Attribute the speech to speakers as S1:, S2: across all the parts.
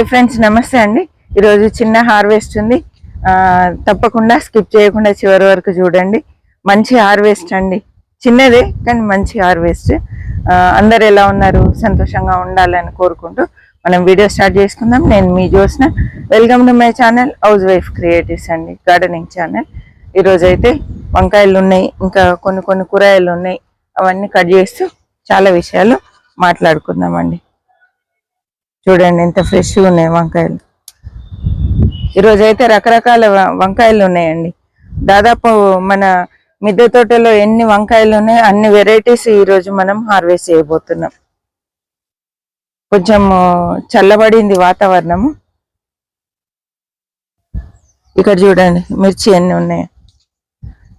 S1: Hi friends నమస్తే అండి. ఈరోజు చిన్న హార్వెస్ట్ ఉంది. తప్పకుండా స్కిప్ చేయకుండా చివరి వరకు చూడండి. మంచి హార్వెస్ట్ అండి. చిన్నదే కానీ మంచి హార్వెస్ట్. అందరు ఎలా ఉన్నారు? సంతోషంగా ఉండాలని కోరుకుంటూ మనం వీడియో స్టార్ట్ చేసుకుందాం. నేను మీ Jyotsna welcome to my channel housewife creatives అండి గార్డెనింగ్ ఛానల్ ఈరోజు అయితే వంకాయలు ఉన్నాయి ఇంకా కొన్ని కొన్ని కూరగాయలు ఉన్నాయి. అవన్నీ కట్ చేస్తూ చాలా విషయాలు మాట్లాడుకుందామండి. చూడండి ఎంత ఫ్రెష్గా ఉన్నాయి వంకాయలు. ఈరోజు అయితే రకరకాల వంకాయలు ఉన్నాయండి. దాదాపు మన మిద్దె తోటలో ఎన్ని వంకాయలు ఉన్నాయి అన్ని వెరైటీస్ ఈరోజు మనం హార్వెస్ట్ చేయబోతున్నాం. కొంచెం చల్లబడింది వాతావరణము. ఇక్కడ చూడండి మిర్చి ఎన్ని ఉన్నాయి.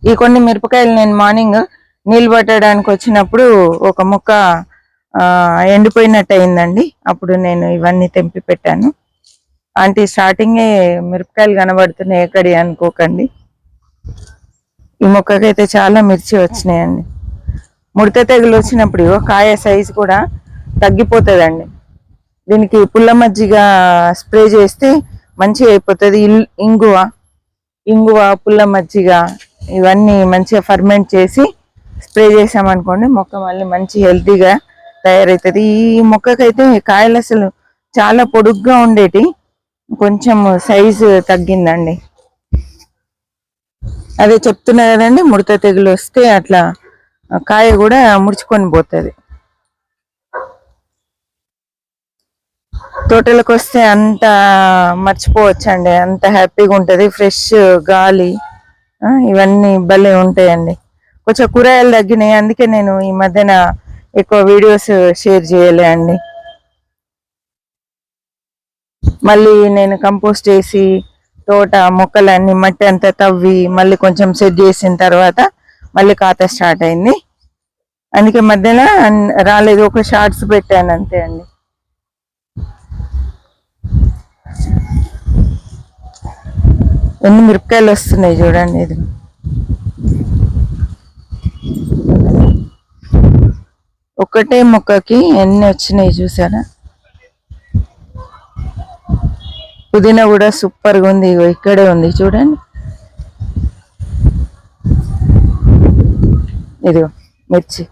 S1: ఈ కొన్ని మిరపకాయలు నేను మార్నింగ్ నీళ్ళు పట్టడానికి వచ్చినప్పుడు ఒక ముక్క ఎండిపోయినట్టు అయిందండి అప్పుడు నేను ఇవన్నీ తెంపి పెట్టాను. అంటే స్టార్టింగే మిరపకాయలు కనబడుతున్నాయి ఎక్కడి అనుకోకండి. ఈ మొక్కకైతే చాలా మిర్చి వచ్చినాయండి. ముడత తెగులు వచ్చినప్పుడు కాయ సైజు కూడా తగ్గిపోతుందండి. దీనికి పుల్ల మజ్జిగ స్ప్రే చేస్తే మంచిగా అయిపోతుంది. ఇల్- ఇంగువ ఇంగువ పుల్ల మజ్జిగ ఇవన్నీ మంచిగా ఫర్మెంట్ చేసి స్ప్రే చేసామనుకోండి మొక్క మళ్ళీ మంచి హెల్తీగా తయారవుతుంది ఈ మొక్కకైతే కాయలు అసలు చాలా పొడుగ్గా ఉండేటి. కొంచెం సైజు తగ్గిందండి. అదే చెప్తున్నా కదండి ముడత తెగులు వస్తే అట్లా కాయ కూడా ముడుచుకొని పోతుంది. తోటలకు వస్తే అంత మర్చిపోవచ్చండి. అంత హ్యాపీగా ఉంటది. ఫ్రెష్ గాలి ఇవన్నీ భలే ఉంటాయండి. కొంచెం కూరగాయలు తగ్గినాయి. అందుకే నేను ఈ మధ్యన ఎక్కువ వీడియోస్ షేర్ చేయలే అండి మళ్ళీ నేను కంపోస్ట్ చేసి తోట మొక్కలన్నీ మట్టి అంతా తవ్వి మళ్ళీ కొంచెం సెట్ చేసిన తర్వాత మళ్ళీ ఖాతా స్టార్ట్ అయింది. అందుకే మధ్యన రాలేదు ఒక షార్ట్స్ పెట్టాను అంతే అండి. ఎన్ని మిరపకాయలు వస్తున్నాయి చూడండి ఇది. ఒకటే మొక్కకి ఎన్ని వచ్చినాయి చూసారా? పుదీనా కూడా సూపర్గా ఉంది ఇక్కడే ఉంది చూడండి. ఇదిగో మిర్చి.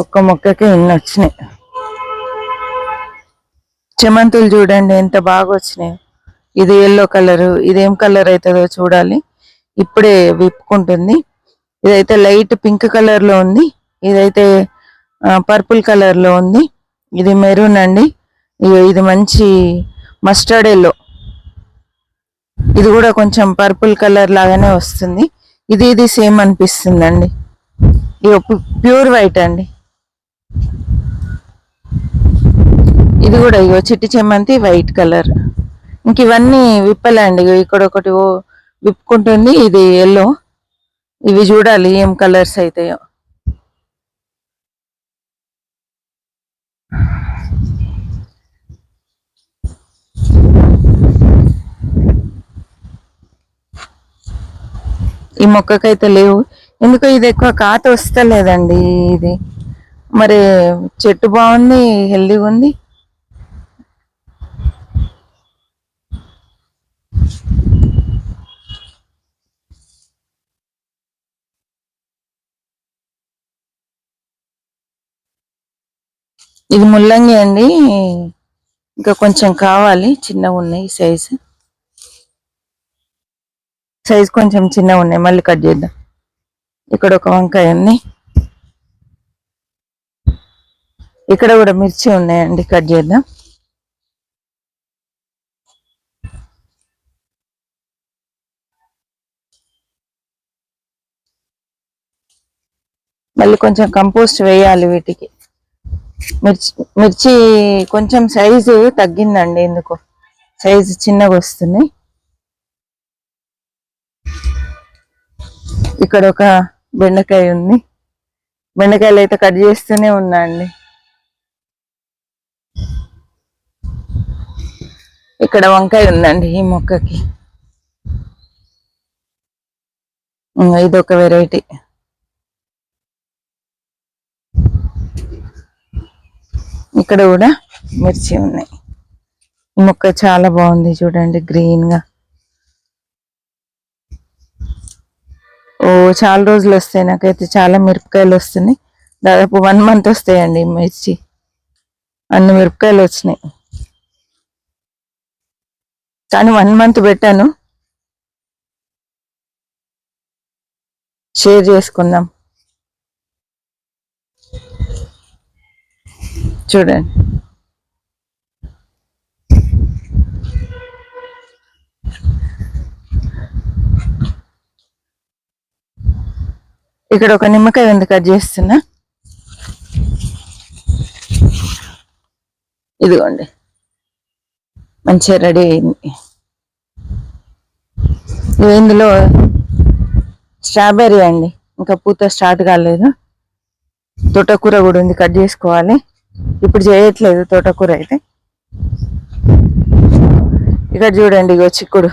S1: ఒక్క మొక్కకి ఎన్ని వచ్చినాయి? చెమంతులు చూడండి ఎంత బాగా వచ్చినాయి. ఇది ఎల్లో కలర్ ఇదేం కలర్ అవుతుందో చూడాలి. ఇప్పుడే విప్పుకుంటుంది. ఇదైతే లైట్ పింక్ కలర్లో ఉంది. ఇదైతే పర్పుల్ కలర్లో ఉంది. ఇది మెరూన్ అండి. ఇది మంచి మస్టర్డ్ ఎల్లో ఇది కూడా కొంచెం పర్పుల్ కలర్ లాగానే వస్తుంది. ఇది ఇది సేమ్ అనిపిస్తుంది అండి ఇగో ప్యూర్ వైట్ అండి. ఇది కూడా ఇగో చిట్టి చెమ్మంతి వైట్ కలర్. ఇంక ఇవన్నీ విప్పలండి ఇగో ఇక్కడ ఒకటి విప్పుకుంటుంది ఇది ఎల్లో ఇవి చూడాలి ఏం కలర్స్ అవుతాయో ఈ మొక్కకైతే లేవు. ఎందుకో ఇది ఎక్కువ కాత వస్తలేదండి ఇది. మరి చెట్టు బాగుంది హెల్దీగా ఉంది. ఇది ముల్లంగి అండి. ఇంకా కొంచెం కావాలి. చిన్నగా ఉన్నాయి సైజు సైజ్ కొంచెం చిన్నగా ఉన్నాయి. మళ్ళీ కట్ చేద్దాం. ఇక్కడ ఒక వంకాయ ఉంది. ఇక్కడ కూడా మిర్చి ఉన్నాయండి. కట్ చేద్దాం. మళ్ళీ కొంచెం కంపోస్ట్ వేయాలి వీటికి. మిర్చి మిర్చి కొంచెం సైజు తగ్గిందండి ఎందుకు. సైజు చిన్నగా వస్తుంది. ఇక్కడ ఒక బెండకాయ ఉంది. బెండకాయలు అయితే కట్ చేస్తూనే ఉన్నా అండి ఇక్కడ వంకాయ ఉందండి ఈ మొక్కకి. ఇదొక వెరైటీ ఇక్కడ కూడా మిర్చి ఉన్నాయి. ఈ మొక్క చాలా బాగుంది చూడండి గ్రీన్గా ఓ చాలా రోజులు వస్తాయి నాకైతే చాలా మిరపకాయలు వస్తున్నాయి. దాదాపు వన్ మంత్ వస్తాయండి మిర్చి. అన్ని మిరపకాయలు వచ్చినాయి. కానీ వన్ మంత్ పెట్టాను. షేర్ చేసుకుందాం. చూడండి. ఇక్కడ ఒక నిమ్మకాయ ఉంది కట్ చేస్తున్నా. ఇదిగోండి. మంచిగా రెడీ అయింది. ఇందులో స్ట్రాబెర్రీ అండి. ఇంకా పూత స్టార్ట్ కాలేదు. తోటకూర కూడా ఉంది కట్ చేసుకోవాలి. ఇప్పుడు చేయట్లేదు తోటకూర అయితే. ఇక్కడ చూడండి ఇగో చిక్కుడు.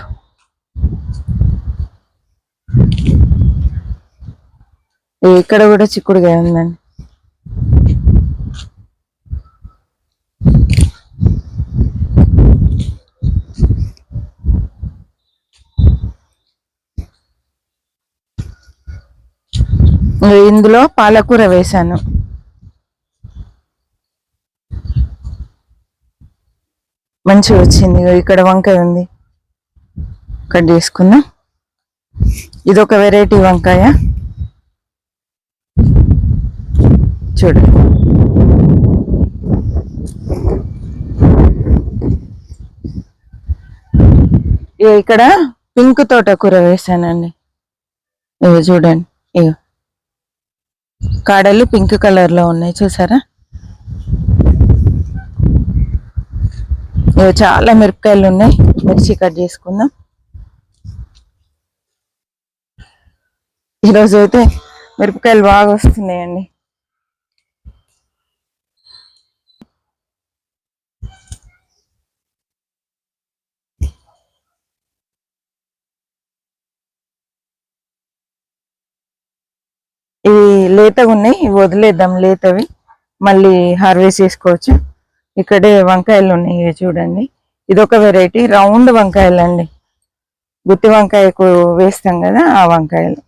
S1: ఇక్కడ కూడా చిక్కుడుగా ఉందండి. ఇందులో పాలకూర వేశాను. మంచిగా వచ్చింది. ఇగో ఇక్కడ వంకాయ ఉంది. కట్ చేసుకున్నా. ఇది ఒక వెరైటీ వంకాయ. చూడండి. ఇక్కడ పింక్ తోట కూర వేసానండి. ఇగో చూడండి. ఇవి కాడలు పింక్ కలర్లో ఉన్నాయి. చూసారా? చాలా మిరపకాయలు ఉన్నాయి. మిర్చి కట్ చేసుకుందాం. ఈరోజు అయితే మిరపకాయలు బాగా వస్తున్నాయండి. ఇవి లేతగా ఉన్నాయి ఇవి వదిలేద్దాం లేతవి. మళ్ళీ హార్వెస్ట్ చేసుకోవచ్చు. ఇక్కడే వంకాయలు ఉన్నాయి చూడండి. ఇదొక వెరైటీ రౌండ్ వంకాయలు అండి గుత్తి వంకాయకు వేస్తాం కదా ఆ వంకాయలు.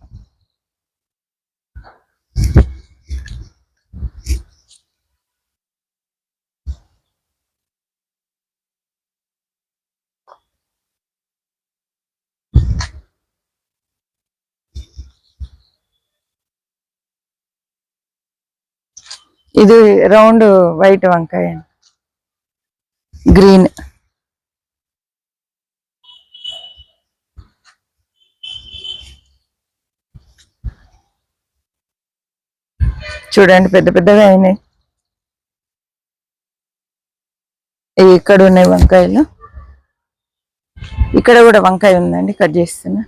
S1: ఇది రౌండ్ వైట్ వంకాయ గ్రీన్. చూడండి పెద్ద పెద్దగా అయినాయి. ఇక్కడ ఉన్నాయి వంకాయలు. ఇక్కడ కూడా వంకాయ ఉందండి కట్ చేస్తున్నా.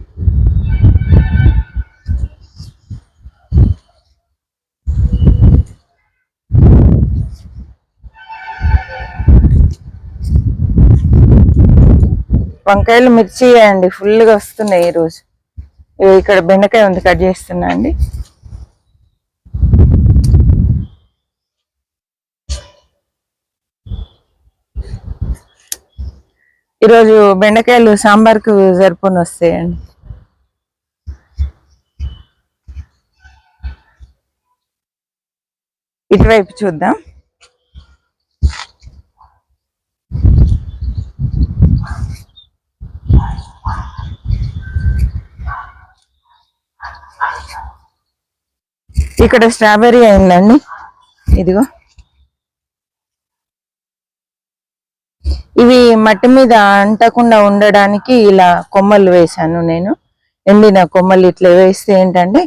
S1: వంకాయలు మిర్చి అండి ఫుల్గా వస్తున్నాయి ఈరోజు ఇక్కడ బెండకాయ ఉంది కట్ చేస్తున్నా అండి. ఈరోజు బెండకాయలు సాంబార్కు సరిపోని వస్తాయండి. ఇటువైపు చూద్దాం. ఇక్కడ స్ట్రాబెర్రీ అయిందండి. ఇదిగో. ఇవి మట్టి మీద అంటకుండా ఉండడానికి ఇలా కొమ్మలు వేశాను నేను. ఎండిన కొమ్మలు ఇట్లా వేస్తే ఏంటంటే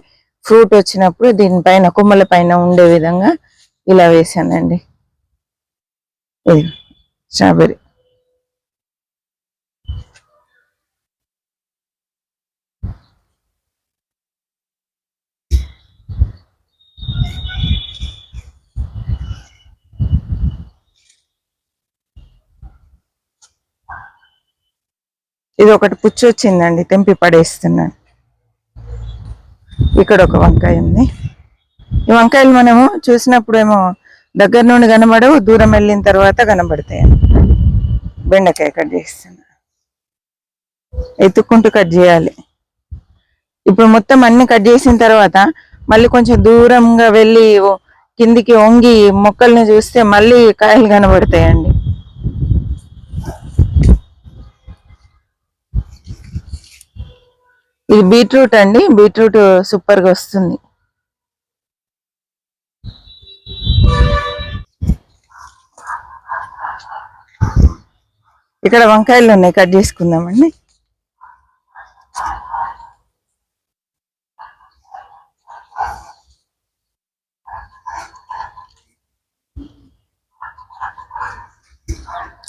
S1: ఫ్రూట్ వచ్చినప్పుడు దీనిపైన కొమ్మల పైన ఉండే విధంగా ఇలా వేశానండి. ఇది స్ట్రాబెర్రీ. ఇది ఒకటి పుచ్చి వచ్చిందండి తెంపి పడేస్తున్నాను. ఇక్కడ ఒక వంకాయ ఉంది. ఈ వంకాయలు మనము చూసినప్పుడు ఏమో దగ్గర నుండి కనబడవు దూరం వెళ్ళిన తర్వాత కనబడతాయి. బెండకాయ కట్ చేస్తున్నా. ఎత్తుక్కుంటూ కట్ చేయాలి. ఇప్పుడు మొత్తం అన్ని కట్ చేసిన తర్వాత మళ్ళీ కొంచెం దూరంగా వెళ్ళి కిందికి వంగి మొక్కల్ని చూస్తే మళ్ళీ కాయలు కనబడతాయండి. ఇది బీట్రూట్ అండి. బీట్రూట్ సూపర్గా వస్తుంది. ఇక్కడ వంకాయలు ఉన్నాయి. కట్ చేసుకుందామండి.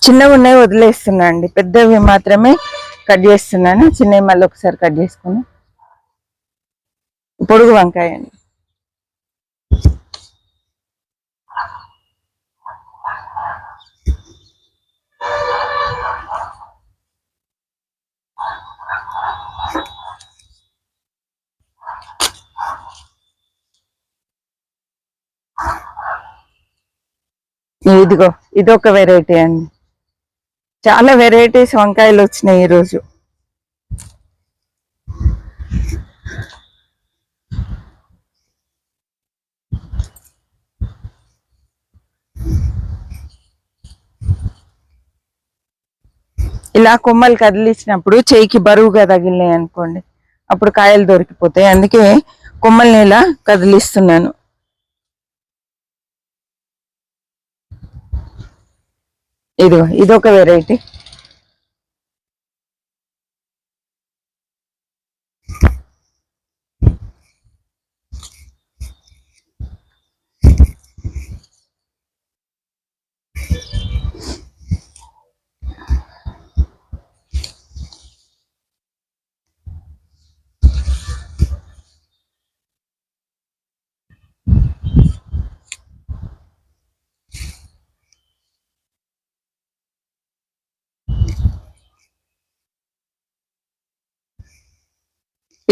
S1: చిన్నవి ఉన్నాయి వదిలేస్తున్నా అండి పెద్దవి మాత్రమే. కట్ చేస్తున్నాను. చిన్నవి మళ్ళీ ఒకసారి కట్ చేసుకుని. పొడుగు వంకాయ అండి. ఇదిగో ఇదొక వెరైటీ అండి. చాలా వెరైటీస్ వంకాయలు వచ్చినాయి ఈరోజు ఇలా కొమ్మలు కదిలించినప్పుడు చేయికి బరువుగా తగిలినాయి అనుకోండి. అప్పుడు కాయలు దొరికిపోతాయి. అందుకే కొమ్మల్ని ఇలా కదిలిస్తున్నాను. ఇదిగో ఇదొక వెరైటీ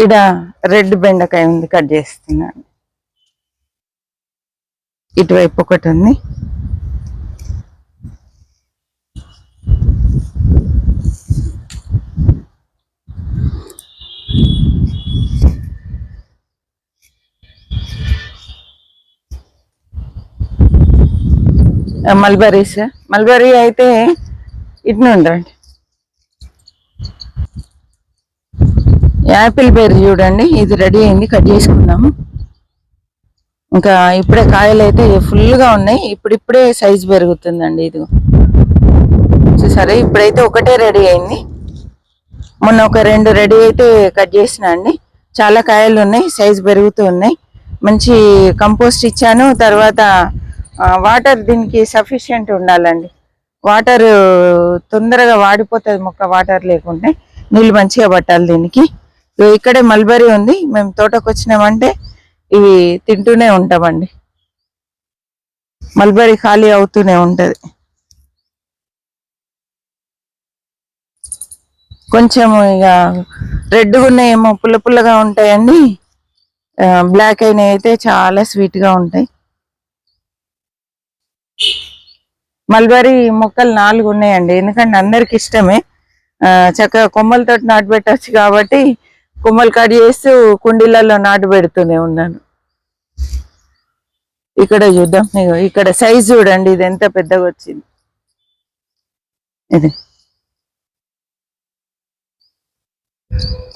S1: ఇడ రెడ్ బెండకాయ ఉంది కట్ చేస్తున్నాను. ఇటువైపు ఒకటి ఉంది. మల్బరీస్ మల్బరీ అయితే ఇటు యాపిల్ బెర్రీ చూడండి. ఇది రెడీ అయింది. కట్ చేసుకుందాము. ఇంకా ఇప్పుడే కాయలు అయితే ఫుల్గా ఉన్నాయి. ఇప్పుడిప్పుడే సైజు పెరుగుతుందండి ఇది చూసారా ఇప్పుడైతే ఒకటే రెడీ అయింది. మొన్న ఒక రెండు రెడీ అయితే కట్ చేసిన అండి. చాలా కాయలు ఉన్నాయి. సైజు పెరుగుతూ ఉన్నాయి. మంచి కంపోస్ట్ ఇచ్చాను. తర్వాత వాటర్ దీనికి సఫిషియెంట్ ఉండాలండి. వాటర్ తొందరగా వాడిపోతుంది మొక్క వాటర్ లేకుంటే. నీళ్ళు మంచిగా పట్టాలి దీనికి. ఇక్కడే మల్బరీ ఉంది. మేము తోటకు వచ్చినామంటే ఇవి తింటూనే ఉంటామండి. మల్బరీ ఖాళీ అవుతూనే ఉంటుంది. కొంచెం ఇక రెడ్గా ఉన్నాయేమో పుల్ల పుల్లగా ఉంటాయండి. బ్లాక్ అయినవి అయితే చాలా స్వీట్గా ఉంటాయి. మల్బరీ మొక్కలు నాలుగు ఉన్నాయండి. ఎందుకంటే అందరికి ఇష్టమే. చక్కగా కొమ్మలతో నాటు పెట్టచ్చు కాబట్టి కొమ్మలు కట్ చేస్తూ కుండీలలో నాటు పెడుతూనే ఉన్నాను. ఇక్కడ చూద్దాం ఇక్కడ సైజ్ చూడండి ఇది ఎంత పెద్దగా వచ్చింది. ఇది.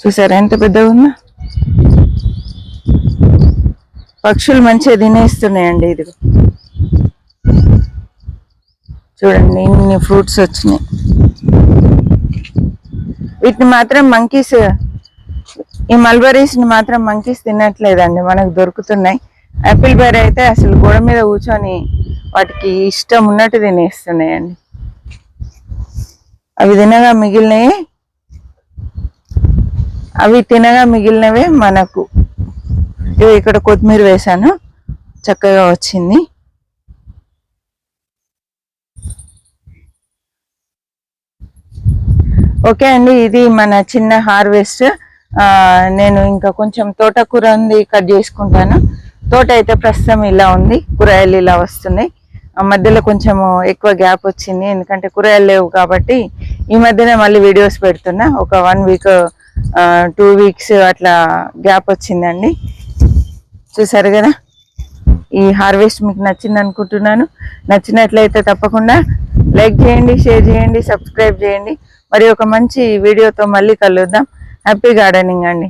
S1: చూసారా ఎంత పెద్దగా ఉందా? పక్షులు మంచిగా తినేస్తున్నాయండి ఇది చూడండి ఇన్ని ఫ్రూట్స్ వచ్చినాయి. వీటిని మాత్రం మంకీస్ ఈ మల్బరీస్ని మాత్రం మంకీస్ తినట్లేదండి మనకు దొరుకుతున్నాయి. యాపిల్ బెర్రీ అయితే అసలు గోడ మీద కూర్చొని వాటికి ఇష్టం ఉన్నట్టు తినేస్తున్నాయండి. అవి తినగా మిగిలినవి అవి తినగా మిగిలినవే మనకు. ఇక్కడ కొత్తిమీర వేసాను చక్కగా వచ్చింది. ఓకే అండి ఇది మన చిన్న హార్వెస్ట్. నేను ఇంకా కొంచెం తోటకూర ఉంది కట్ చేసుకుంటాను. తోట అయితే ప్రస్తుతం ఇలా ఉంది కూరగాయలు ఇలా వస్తున్నాయి. ఆ మధ్యలో కొంచెం ఎక్కువ గ్యాప్ వచ్చింది ఎందుకంటే కూరగాయలు లేవు కాబట్టి ఈ మధ్యనే మళ్ళీ వీడియోస్ పెడుతున్నా. ఒక వన్ వీక్ టూ వీక్స్ అట్లా గ్యాప్ వచ్చిందండి. చూసారు కదా? ఈ హార్వెస్ట్ మీకు నచ్చింది అనుకుంటున్నాను. నచ్చినట్లయితే తప్పకుండా లైక్ చేయండి షేర్ చేయండి సబ్స్క్రైబ్ చేయండి. మరి ఒక మంచి వీడియోతో మళ్ళీ కలుద్దాం. హ్యాపీ గార్డెనింగ్ అండి.